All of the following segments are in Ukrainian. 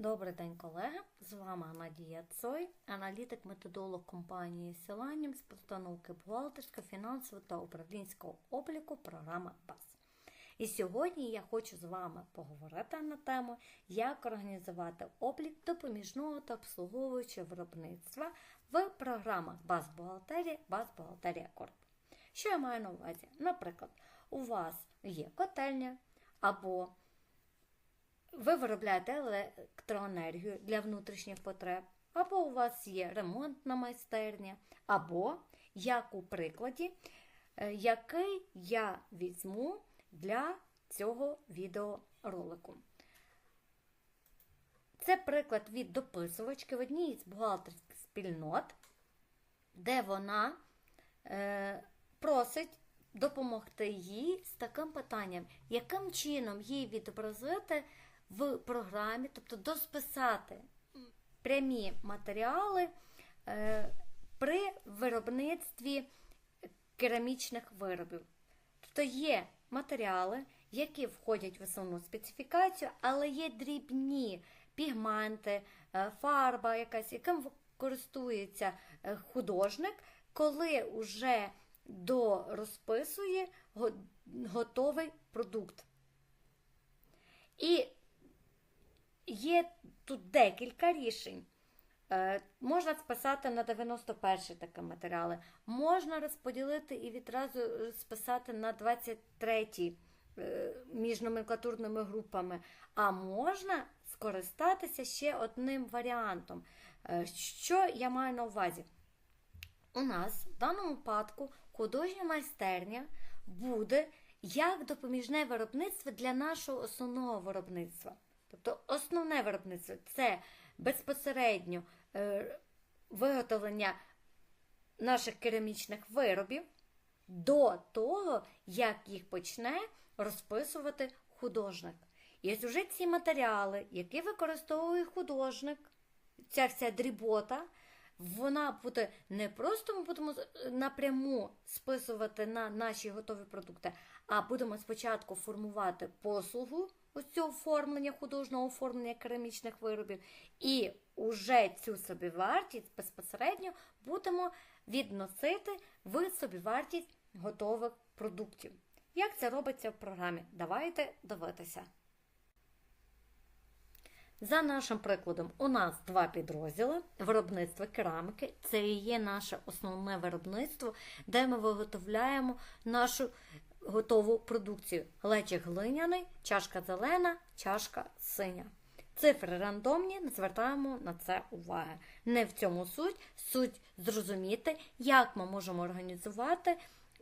Добрий день, колеги! З вами Надія Цой, аналітик-методолог компанії Селаніум з постановки бухгалтерського, фінансового та управлінського обліку програми БАС. І сьогодні я хочу з вами поговорити на тему, як організувати облік допоміжного та обслуговуючого виробництва в програмах БАС бухгалтерія, БАС бухгалтерія Корп. Що я маю на увазі? Наприклад, у вас є котельня або ви виробляєте електроенергію для внутрішніх потреб, або у вас є ремонтна майстерня, або, як у прикладі, е, який я візьму для цього відеоролику. Це приклад від дописувачки в одній із бухгалтерських спільнот, де вона е, просить допомогти їй з таким питанням, яким чином їй відобразити в програмі, тобто досписати прямі матеріали е, при виробництві керамічних виробів. Тобто є матеріали, які входять в основну специфікацію, але є дрібні пігменти, е, фарба, якась, яким користується е, художник, коли вже дорозписує готовий продукт. І є тут декілька рішень. Е, можна списати на 91 такі матеріали, можна розподілити і відразу списати на 23 е, між номенклатурними групами, а можна скористатися ще одним варіантом. Е, що я маю на увазі? У нас в даному випадку художня майстерня буде як допоміжне виробництво для нашого основного виробництва. Тобто основне виробництво це безпосередньо е, виготовлення наших керамічних виробів до того, як їх почне розписувати художник. І ось уже ці матеріали, які використовує художник, ця вся дрібота, вона буде не просто ми будемо напряму списувати на наші готові продукти, а будемо спочатку формувати послугу ось цього оформлення, художнього оформлення керамічних виробів, і уже цю собівартість безпосередньо будемо відносити в собівартість готових продуктів. Як це робиться в програмі? Давайте дивитися. За нашим прикладом, у нас два підрозділи виробництва кераміки. Це і є наше основне виробництво, де ми виготовляємо нашу готову продукцію. Лечик глиняний, чашка зелена, чашка синя. Цифри рандомні, не звертаємо на це уваги. Не в цьому суть, суть зрозуміти, як ми можемо організувати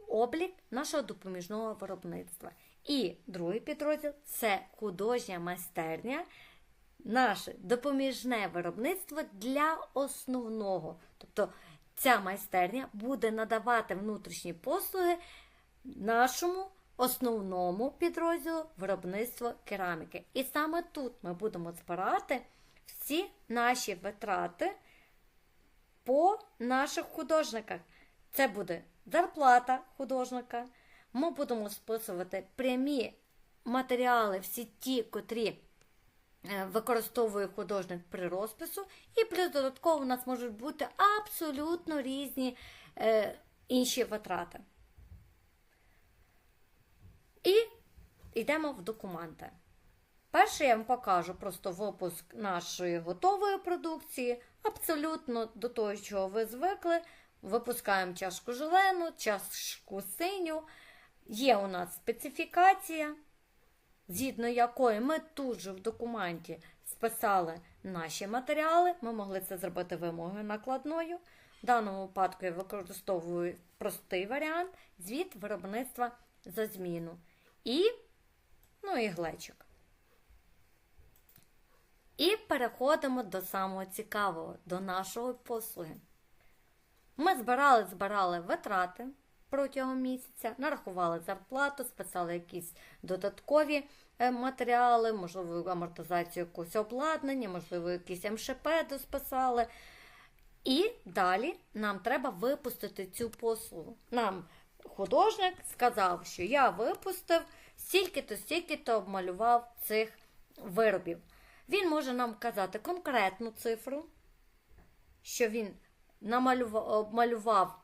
облік нашого допоміжного виробництва. І другий підрозділ це художня майстерня наше допоміжне виробництво для основного. Тобто ця майстерня буде надавати внутрішні послуги нашому основному підрозділу виробництва кераміки. І саме тут ми будемо збирати всі наші витрати по наших художниках. Це буде зарплата художника. Ми будемо списувати прямі матеріали, всі ті, котрі. Е, використовує художник при розпису, і плюс додатково у нас можуть бути абсолютно різні е, інші витрати. І йдемо в документи. Перше я вам покажу просто випуск нашої готової продукції, абсолютно до того, чого ви звикли. Випускаємо чашку зелену, чашку синю. Є у нас специфікація згідно якої ми тут же в документі списали наші матеріали, ми могли це зробити вимогою накладною. В даному випадку я використовую простий варіант звіт виробництва за зміну. І, ну, і глечик. І переходимо до самого цікавого, до нашої послуги. Ми збирали, збирали витрати протягом місяця, нарахували зарплату, списали якісь додаткові е, матеріали, можливо, амортизацію якогось обладнання, можливо, якісь МШП досписали. І далі нам треба випустити цю послугу. Нам художник сказав, що я випустив стільки-то, стільки-то обмалював цих виробів. Він може нам вказати конкретну цифру, що він намалював, обмалював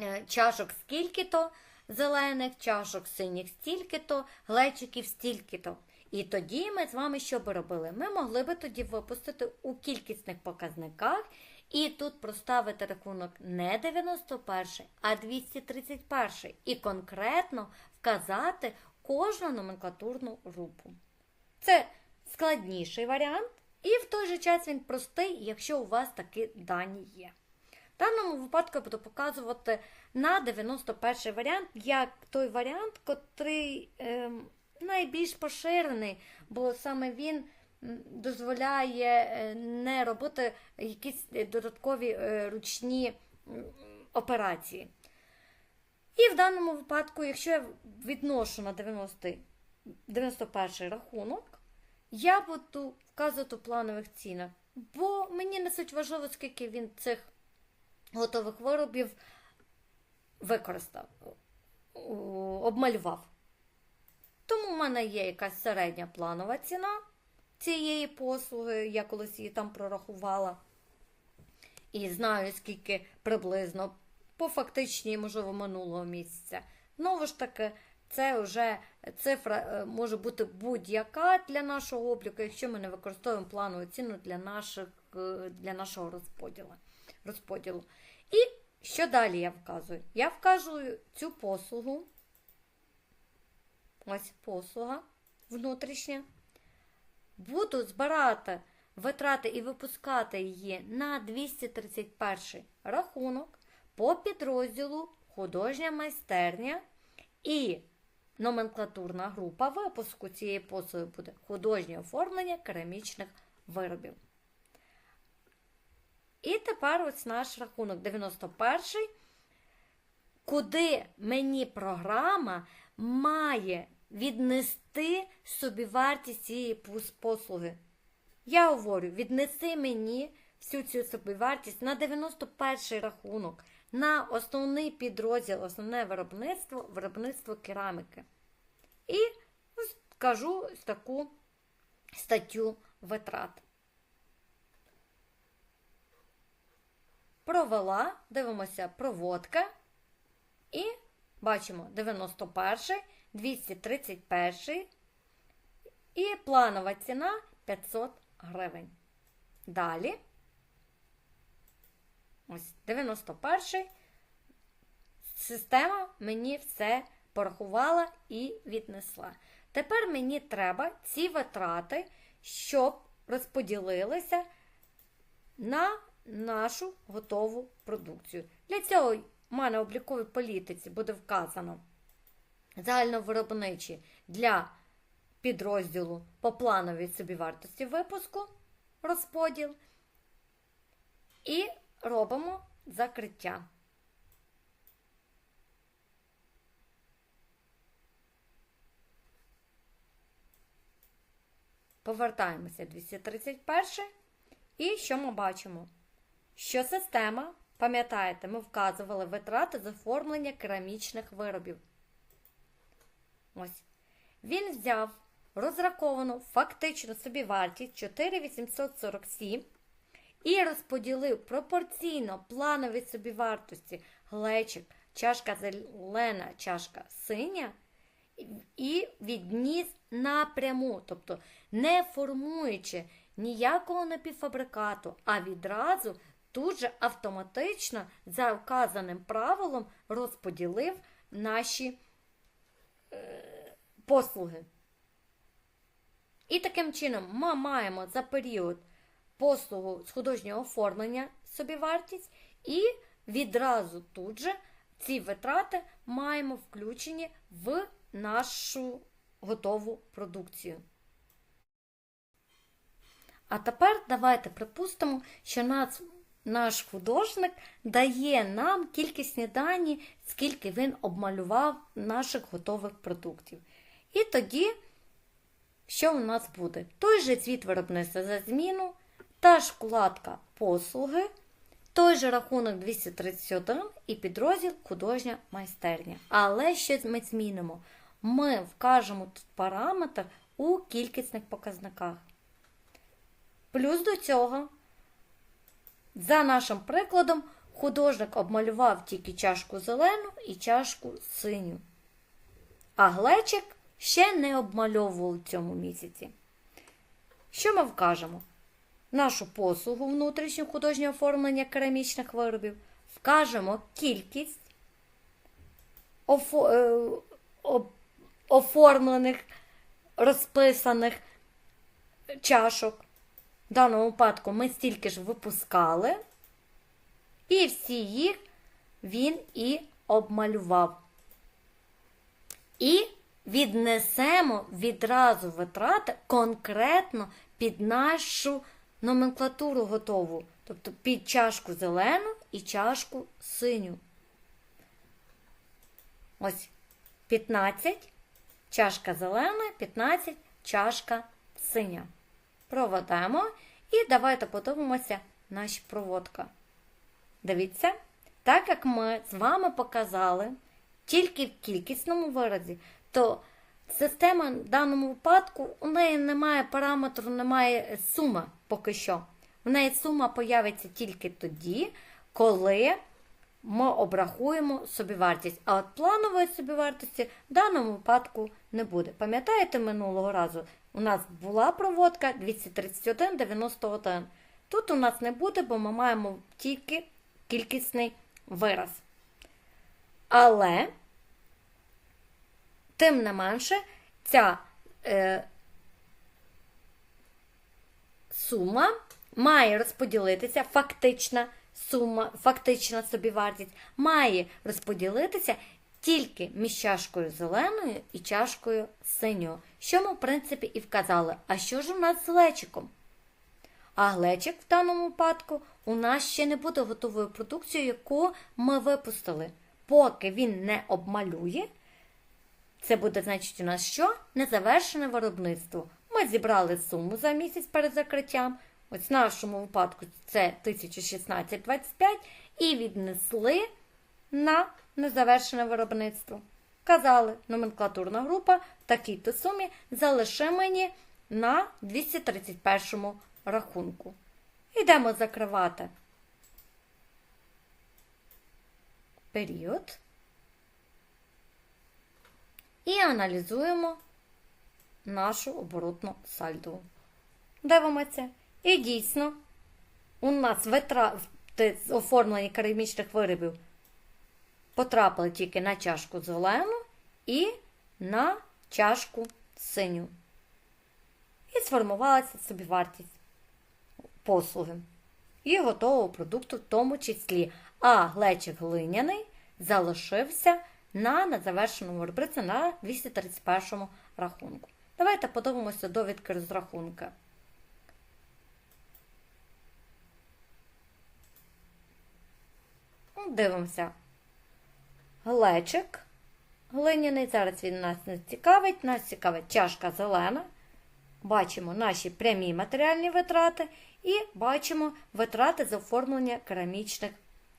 е, чашок скільки-то, зелених, чашок синіх стільки-то, глечиків стільки-то. І тоді ми з вами що би робили? Ми могли би тоді випустити у кількісних показниках і тут проставити рахунок не 91, а 231 і конкретно вказати кожну номенклатурну групу. Це складніший варіант, і в той же час він простий, якщо у вас такі дані є. В даному випадку я буду показувати на 91 варіант, як той варіант, котрий е, найбільш поширений, бо саме він дозволяє е, не робити якісь е, додаткові е, ручні операції. І в даному випадку, якщо я відношу на 90, 91 рахунок, я буду вказувати у планових цінах, бо мені не суть важливо, скільки він цих готових виробів використав, обмалював. Тому в мене є якась середня планова ціна цієї послуги, я колись її там прорахувала. І знаю, скільки приблизно по фактичній, можливо, минулого місяця. Знову ж таки, це вже цифра е, може бути будь-яка для нашого обліку, якщо ми не використовуємо планову ціну для, наших, е, для нашого розподілу. розподілу. І що далі я вказую? Я вказую цю послугу. Ось послуга внутрішня. Буду збирати витрати і випускати її на 231 рахунок по підрозділу художня майстерня і номенклатурна група випуску цієї послуги буде художнє оформлення керамічних виробів. І тепер ось наш рахунок 91, куди мені програма має віднести собівартість цієї послуги. Я говорю, віднеси мені всю цю собівартість на 91 рахунок, на основний підрозділ, основне виробництво, виробництво кераміки. І скажу таку статтю витрат. Провела, дивимося, проводка. І бачимо 91, 231 і планова ціна 500 гривень. Далі, ось 91 система мені все порахувала і віднесла. Тепер мені треба ці витрати, щоб розподілилися на нашу готову продукцію. Для цього в мене обліковій політиці буде вказано загальновиробничі для підрозділу по плановій собівартості випуску розподіл. І робимо закриття. Повертаємося 231. І що ми бачимо? Що система, пам'ятаєте, ми вказували витрати з оформлення керамічних виробів. Ось. Він взяв розраховану фактичну собівартість 4847 і розподілив пропорційно плановій собівартості глечик, чашка зелена, чашка синя, і відніс напряму, тобто не формуючи ніякого напівфабрикату, а відразу тут же автоматично за вказаним правилом розподілив наші послуги. І таким чином ми маємо за період послугу з художнього оформлення собівартість, і відразу тут же ці витрати маємо включені в нашу готову продукцію. А тепер давайте припустимо, що наш, наш художник дає нам кількісні дані, скільки він обмалював наших готових продуктів. І тоді, що у нас буде? Той же цвіт виробництва за зміну, та ж вкладка послуги, той же рахунок 231 і підрозділ художня майстерня. Але що ми змінимо? Ми вкажемо тут параметр у кількісних показниках. Плюс до цього, за нашим прикладом, художник обмалював тільки чашку зелену і чашку синю. А глечик ще не обмальовував у цьому місяці. Що ми вкажемо? Нашу послугу внутрішнього художнього оформлення керамічних виробів, вкажемо кількість е, оформлених, розписаних чашок. В даному випадку ми стільки ж випускали, і всі їх він і обмалював. І віднесемо відразу витрати конкретно під нашу номенклатуру готову. Тобто під чашку зелену і чашку синю. Ось 15 чашка зелена, 15 чашка синя. Проведемо і давайте подивимося наші проводка. Дивіться, так як ми з вами показали тільки в кількісному виразі, то система в даному випадку у неї немає параметру, немає суми поки що. В неї сума появиться тільки тоді, коли ми обрахуємо собівартість. А от планової собівартості в даному випадку не буде. Пам'ятаєте, минулого разу у нас була проводка 231,91. Тут у нас не буде, бо ми маємо тільки кількісний вираз. Але, тим не менше, ця е, сума має розподілитися, фактична сума, фактична собівартість має розподілитися тільки між чашкою зеленою і чашкою синьою. Що ми, в принципі, і вказали. А що ж у нас з глечиком? А глечик в даному випадку у нас ще не буде готовою продукцією, яку ми випустили. Поки він не обмалює, це буде значить у нас що? Незавершене виробництво. Ми зібрали суму за місяць перед закриттям. Ось в нашому випадку це 1016,25 і віднесли на незавершене виробництво. Казали, номенклатурна група в такій-то сумі залиши мені на 231 рахунку. Йдемо закривати період і аналізуємо нашу оборотну сальдову. Дивимося. І дійсно, у нас витрати з оформлення керамічних виробів потрапили тільки на чашку зелену і на чашку синю. І сформувалася собівартість послуги і готового продукту в тому числі. А глечик глиняний залишився на незавершеному виробниці на 231 рахунку. Давайте подивимося довідки розрахунка. Дивимося. Глечик глиняний. Зараз він нас не цікавить. Нас цікавить чашка зелена. Бачимо наші прямі матеріальні витрати і бачимо витрати з оформлення керамічних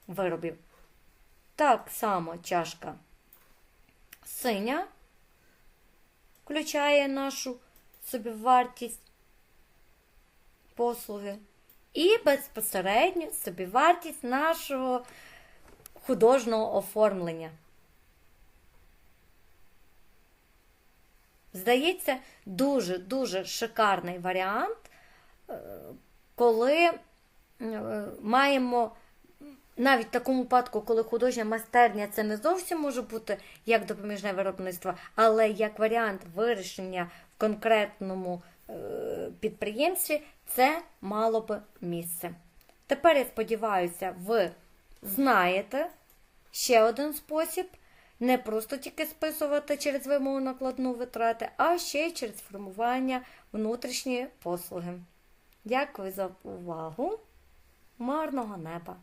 виробів. Так само чашка синя включає нашу собівартість послуги. І безпосередньо собівартість нашого художнього оформлення. Здається, дуже-дуже шикарний варіант, е, коли е, маємо навіть в такому випадку, коли художня майстерня це не зовсім може бути як допоміжне виробництво, але як варіант вирішення в конкретному е, підприємстві, це мало би місце. Тепер я сподіваюся, ви знаєте ще один спосіб. Не просто тільки списувати через вимогу накладну витрати, а ще й через формування внутрішньої послуги. Дякую за увагу. Марного неба!